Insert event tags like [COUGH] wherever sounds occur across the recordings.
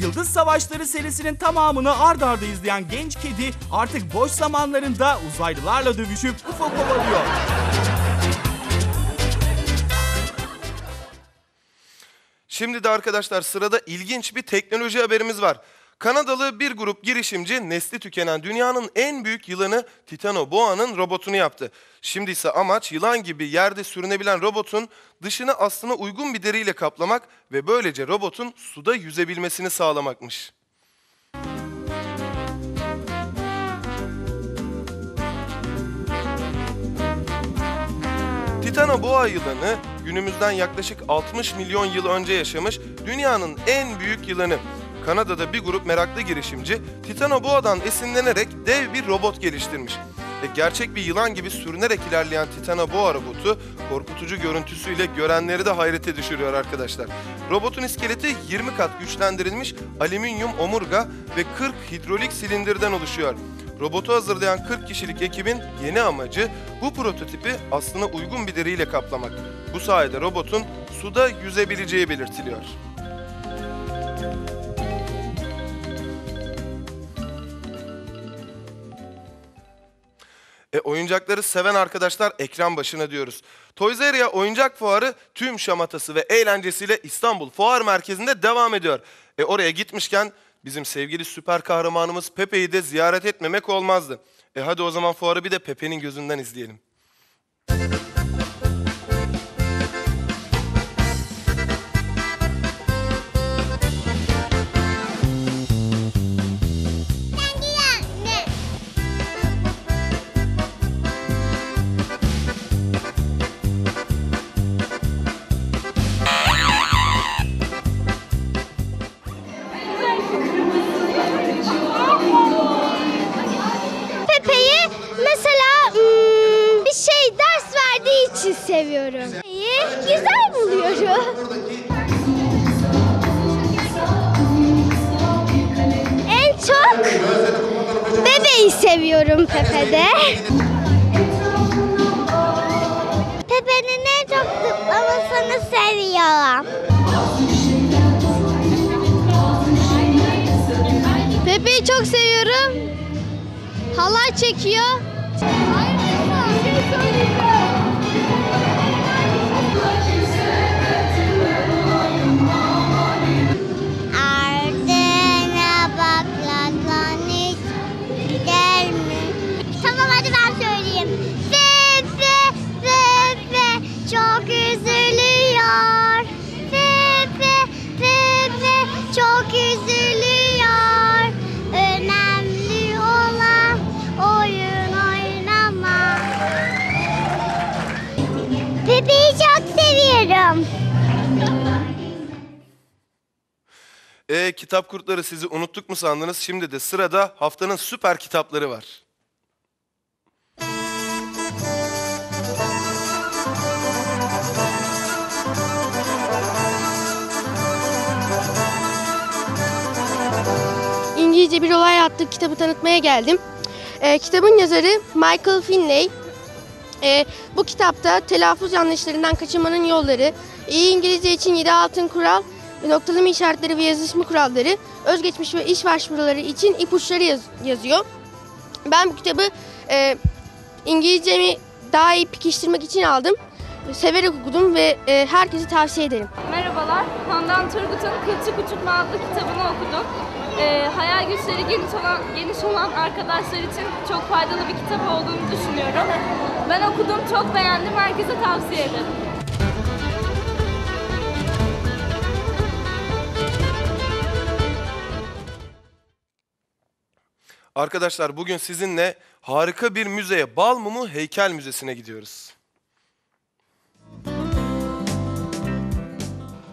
Yıldız Savaşları serisinin tamamını ard arda izleyen genç kedi artık boş zamanlarında uzaylılarla dövüşüp UFO kovalıyor. Şimdi de arkadaşlar sırada ilginç bir teknoloji haberimiz var. Kanadalı bir grup girişimci nesli tükenen dünyanın en büyük yılanı Titanoboa'nın robotunu yaptı. Şimdi ise amaç yılan gibi yerde sürünebilen robotun dışını aslına uygun bir deriyle kaplamak ve böylece robotun suda yüzebilmesini sağlamakmış. Titanoboa yılanı günümüzden yaklaşık 60 milyon yıl önce yaşamış dünyanın en büyük yılanı. Kanada'da bir grup meraklı girişimci Titanoboa'dan esinlenerek dev bir robot geliştirmiş. Ve gerçek bir yılan gibi sürünerek ilerleyen Titanoboa robotu korkutucu görüntüsüyle görenleri de hayrete düşürüyor arkadaşlar. Robotun iskeleti 20 kat güçlendirilmiş alüminyum omurga ve 40 hidrolik silindirden oluşuyor. Robotu hazırlayan 40 kişilik ekibin yeni amacı bu prototipi aslına uygun bir deriyle kaplamak. Bu sayede robotun suda yüzebileceği belirtiliyor. E, oyuncakları seven arkadaşlar ekran başına diyoruz. Toys Us oyuncak fuarı tüm şamatası ve eğlencesiyle İstanbul Fuar Merkezi'nde devam ediyor. E, oraya gitmişken bizim sevgili süper kahramanımız Pepe'yi de ziyaret etmemek olmazdı. E hadi o zaman fuarı bir de Pepe'nin gözünden izleyelim. Seviyorum. Pepe'yi güzel buluyorum. En çok bebeği seviyorum Pepe'de. Pepe'nin en çok zıplamasını seviyorum. Pepe'yi çok seviyorum. Halay çekiyor. Ardına E kitap kurtları sizi unuttuk mu sandınız? Şimdi de sırada haftanın süper kitapları var. İngilizce Bir Olay adlı kitabı tanıtmaya geldim. Ee, kitabın yazarı Michael Finlay. Ee, bu kitapta telaffuz yanlışlarından kaçınmanın yolları, iyi İngilizce için 7 altın kural, noktalama işaretleri ve yazışma kuralları, özgeçmiş ve iş başvuruları için ipuçları yaz- yazıyor. Ben bu kitabı e, İngilizcemi daha iyi pekiştirmek için aldım. Severek okudum ve e, herkese tavsiye ederim. Merhabalar, Handan Turgut'un Kılçık Uçurtma adlı kitabını okudum. Ee, hayal güçleri geniş olan, geniş olan arkadaşlar için çok faydalı bir kitap olduğunu düşünüyorum. Ben okudum, çok beğendim, herkese tavsiye ederim. Arkadaşlar bugün sizinle harika bir müzeye, Balmumu Heykel Müzesi'ne gidiyoruz.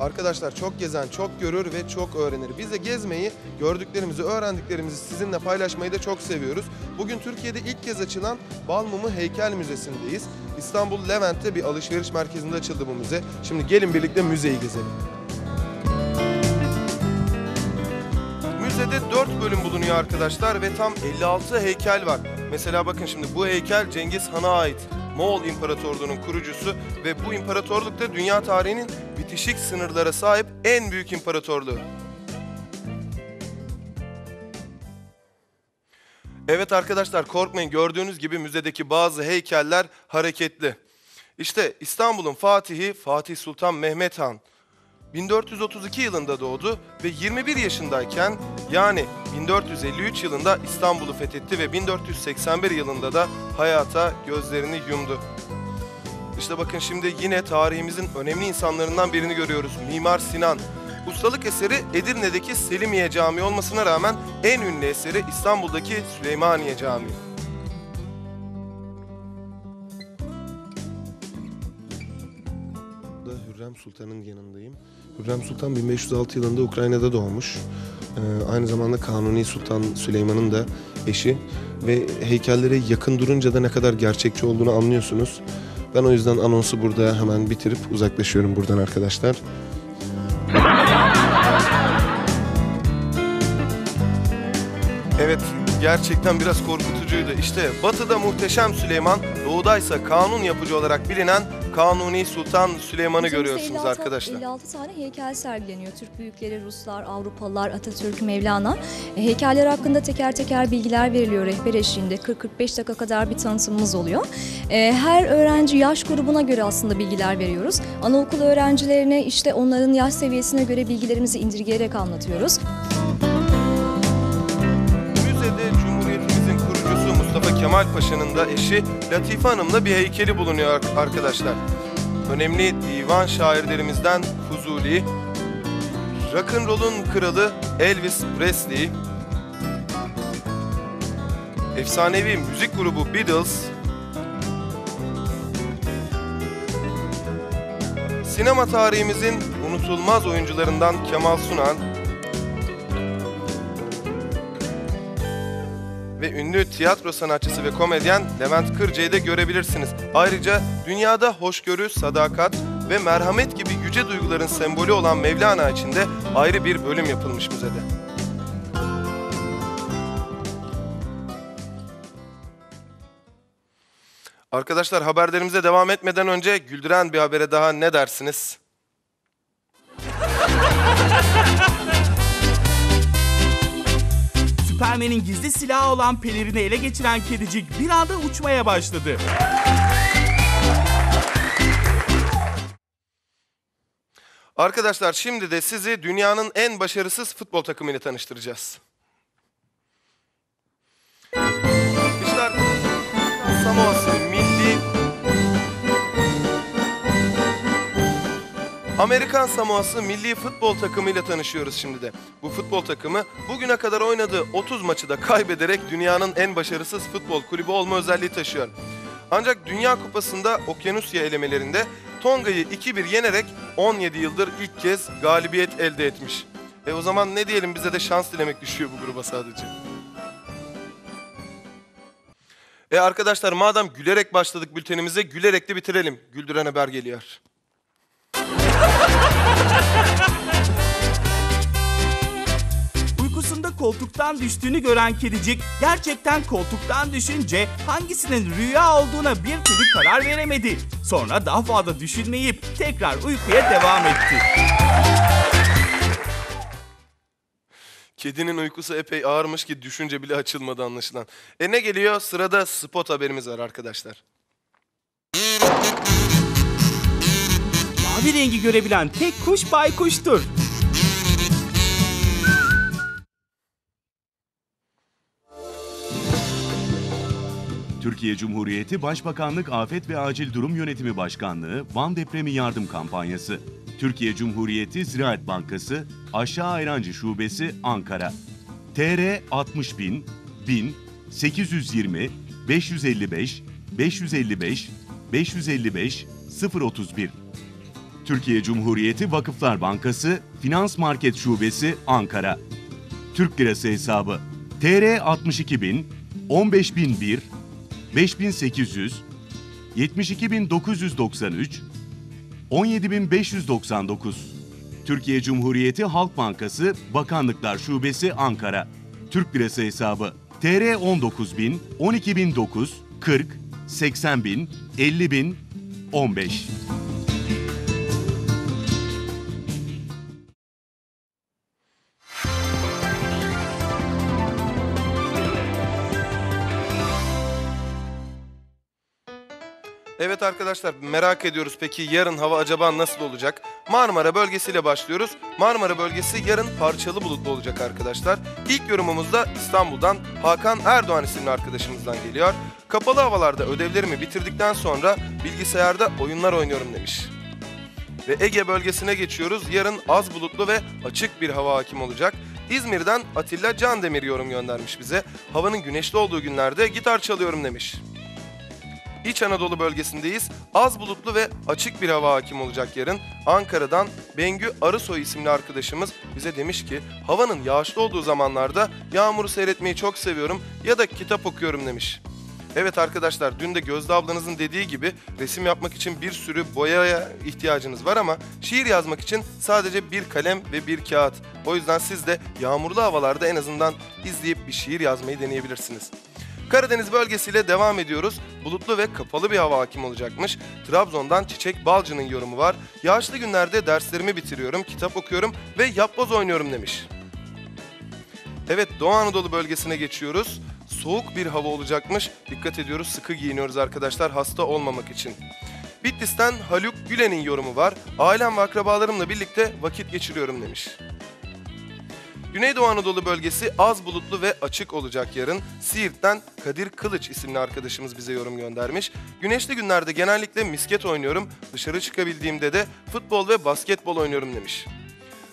Arkadaşlar çok gezen çok görür ve çok öğrenir. Biz de gezmeyi, gördüklerimizi, öğrendiklerimizi sizinle paylaşmayı da çok seviyoruz. Bugün Türkiye'de ilk kez açılan Balmumu Heykel Müzesi'ndeyiz. İstanbul Levent'te bir alışveriş merkezinde açıldı bu müze. Şimdi gelin birlikte müzeyi gezelim. Kilisede 4 bölüm bulunuyor arkadaşlar ve tam 56 heykel var. Mesela bakın şimdi bu heykel Cengiz Han'a ait. Moğol İmparatorluğu'nun kurucusu ve bu imparatorluk da dünya tarihinin bitişik sınırlara sahip en büyük imparatorluğu. Evet arkadaşlar korkmayın gördüğünüz gibi müzedeki bazı heykeller hareketli. İşte İstanbul'un Fatihi Fatih Sultan Mehmet Han. 1432 yılında doğdu ve 21 yaşındayken yani 1453 yılında İstanbul'u fethetti ve 1481 yılında da hayata gözlerini yumdu. İşte bakın şimdi yine tarihimizin önemli insanlarından birini görüyoruz. Mimar Sinan. Ustalık eseri Edirne'deki Selimiye Camii olmasına rağmen en ünlü eseri İstanbul'daki Süleymaniye Camii. Burada Hürrem Sultan'ın yanındayım. Hürrem Sultan 1506 yılında Ukrayna'da doğmuş. Ee, aynı zamanda Kanuni Sultan Süleyman'ın da eşi ve heykellere yakın durunca da ne kadar gerçekçi olduğunu anlıyorsunuz. Ben o yüzden anonsu burada hemen bitirip uzaklaşıyorum buradan arkadaşlar. Evet, gerçekten biraz korkutucuydu. İşte batıda muhteşem Süleyman, doğudaysa kanun yapıcı olarak bilinen Kanuni Sultan Süleyman'ı Müzemizde görüyorsunuz 56 arkadaşlar. 56 tane heykel sergileniyor. Türk büyükleri, Ruslar, Avrupalılar, Atatürk, Mevlana. E, Heykeller hakkında teker teker bilgiler veriliyor rehber eşliğinde. 40-45 dakika kadar bir tanıtımımız oluyor. E, Her öğrenci yaş grubuna göre aslında bilgiler veriyoruz. Anaokulu öğrencilerine işte onların yaş seviyesine göre bilgilerimizi indirgeyerek anlatıyoruz. Kemal Paşa'nın da eşi Latife Hanım'la bir heykeli bulunuyor ar- arkadaşlar. Önemli divan şairlerimizden Fuzuli, Rock'n'roll'un kralı Elvis Presley, efsanevi müzik grubu Beatles, sinema tarihimizin unutulmaz oyuncularından Kemal Sunal, ve ünlü tiyatro sanatçısı ve komedyen Levent Kırca'yı da görebilirsiniz. Ayrıca dünyada hoşgörü, sadakat ve merhamet gibi yüce duyguların sembolü olan Mevlana için de ayrı bir bölüm yapılmış müzede. Arkadaşlar haberlerimize devam etmeden önce güldüren bir habere daha ne dersiniz? [LAUGHS] Süpermen'in gizli silahı olan pelerini ele geçiren kedicik bir anda uçmaya başladı. Arkadaşlar şimdi de sizi dünyanın en başarısız futbol takımıyla tanıştıracağız. İşte arkadaşlar, Amerikan Samoa'sı milli futbol takımıyla tanışıyoruz şimdi de. Bu futbol takımı bugüne kadar oynadığı 30 maçı da kaybederek dünyanın en başarısız futbol kulübü olma özelliği taşıyor. Ancak Dünya Kupası'nda Okyanusya elemelerinde Tonga'yı 2-1 yenerek 17 yıldır ilk kez galibiyet elde etmiş. E o zaman ne diyelim bize de şans dilemek düşüyor bu gruba sadece. E arkadaşlar madem gülerek başladık bültenimize gülerek de bitirelim. Güldüren haber geliyor. Koltuktan düştüğünü gören kedicik gerçekten koltuktan düşünce hangisinin rüya olduğuna bir türlü karar veremedi. Sonra daha fazla düşünmeyip tekrar uykuya devam etti. Kedinin uykusu epey ağırmış ki düşünce bile açılmadı anlaşılan. E ne geliyor? Sırada spot haberimiz var arkadaşlar. Mavi rengi görebilen tek kuş baykuştur. Türkiye Cumhuriyeti Başbakanlık Afet ve Acil Durum Yönetimi Başkanlığı Van Depremi Yardım Kampanyası. Türkiye Cumhuriyeti Ziraat Bankası Aşağı Ayrancı Şubesi Ankara. TR 60 bin, 1000, 820, 555, 555, 555, 031. Türkiye Cumhuriyeti Vakıflar Bankası Finans Market Şubesi Ankara. Türk Lirası hesabı TR 62000 15001 5800 72993 17599 Türkiye Cumhuriyeti Halk Bankası Bakanlıklar Şubesi Ankara. Türk Lirası hesabı TR 19000 12009 40 80000 50000 15 Evet arkadaşlar merak ediyoruz peki yarın hava acaba nasıl olacak? Marmara bölgesiyle başlıyoruz. Marmara bölgesi yarın parçalı bulutlu olacak arkadaşlar. İlk yorumumuz da İstanbul'dan Hakan Erdoğan isimli arkadaşımızdan geliyor. Kapalı havalarda ödevlerimi bitirdikten sonra bilgisayarda oyunlar oynuyorum demiş. Ve Ege bölgesine geçiyoruz. Yarın az bulutlu ve açık bir hava hakim olacak. İzmir'den Atilla Candemir yorum göndermiş bize. Havanın güneşli olduğu günlerde gitar çalıyorum demiş. İç Anadolu bölgesindeyiz. Az bulutlu ve açık bir hava hakim olacak yarın. Ankara'dan Bengü Arısoy isimli arkadaşımız bize demiş ki havanın yağışlı olduğu zamanlarda yağmuru seyretmeyi çok seviyorum ya da kitap okuyorum demiş. Evet arkadaşlar dün de Gözde ablanızın dediği gibi resim yapmak için bir sürü boyaya ihtiyacınız var ama şiir yazmak için sadece bir kalem ve bir kağıt. O yüzden siz de yağmurlu havalarda en azından izleyip bir şiir yazmayı deneyebilirsiniz. Karadeniz bölgesiyle devam ediyoruz. Bulutlu ve kapalı bir hava hakim olacakmış. Trabzon'dan Çiçek Balcı'nın yorumu var. Yağışlı günlerde derslerimi bitiriyorum, kitap okuyorum ve yapboz oynuyorum demiş. Evet Doğu Anadolu bölgesine geçiyoruz. Soğuk bir hava olacakmış. Dikkat ediyoruz sıkı giyiniyoruz arkadaşlar hasta olmamak için. Bitlis'ten Haluk Gülen'in yorumu var. Ailem ve akrabalarımla birlikte vakit geçiriyorum demiş. Güneydoğu Anadolu bölgesi az bulutlu ve açık olacak yarın. Siirt'ten Kadir Kılıç isimli arkadaşımız bize yorum göndermiş. Güneşli günlerde genellikle misket oynuyorum. Dışarı çıkabildiğimde de futbol ve basketbol oynuyorum demiş.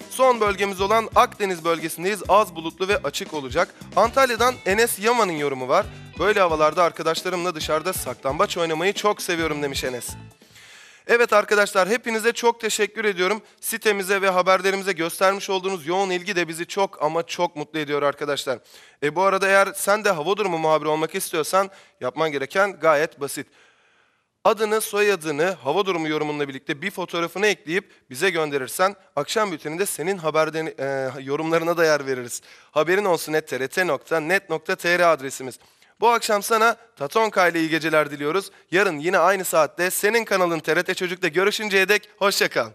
Son bölgemiz olan Akdeniz bölgesindeyiz. Az bulutlu ve açık olacak. Antalya'dan Enes Yaman'ın yorumu var. Böyle havalarda arkadaşlarımla dışarıda saklambaç oynamayı çok seviyorum demiş Enes. Evet arkadaşlar hepinize çok teşekkür ediyorum. Sitemize ve haberlerimize göstermiş olduğunuz yoğun ilgi de bizi çok ama çok mutlu ediyor arkadaşlar. E bu arada eğer sen de hava durumu muhabiri olmak istiyorsan yapman gereken gayet basit. Adını, soyadını, hava durumu yorumunla birlikte bir fotoğrafını ekleyip bize gönderirsen akşam bülteninde senin haberden, e, yorumlarına da yer veririz. Haberin olsun et trt.net.tr adresimiz. Bu akşam sana Tatonka ile iyi geceler diliyoruz. Yarın yine aynı saatte senin kanalın TRT Çocuk'ta görüşünceye dek hoşça kal.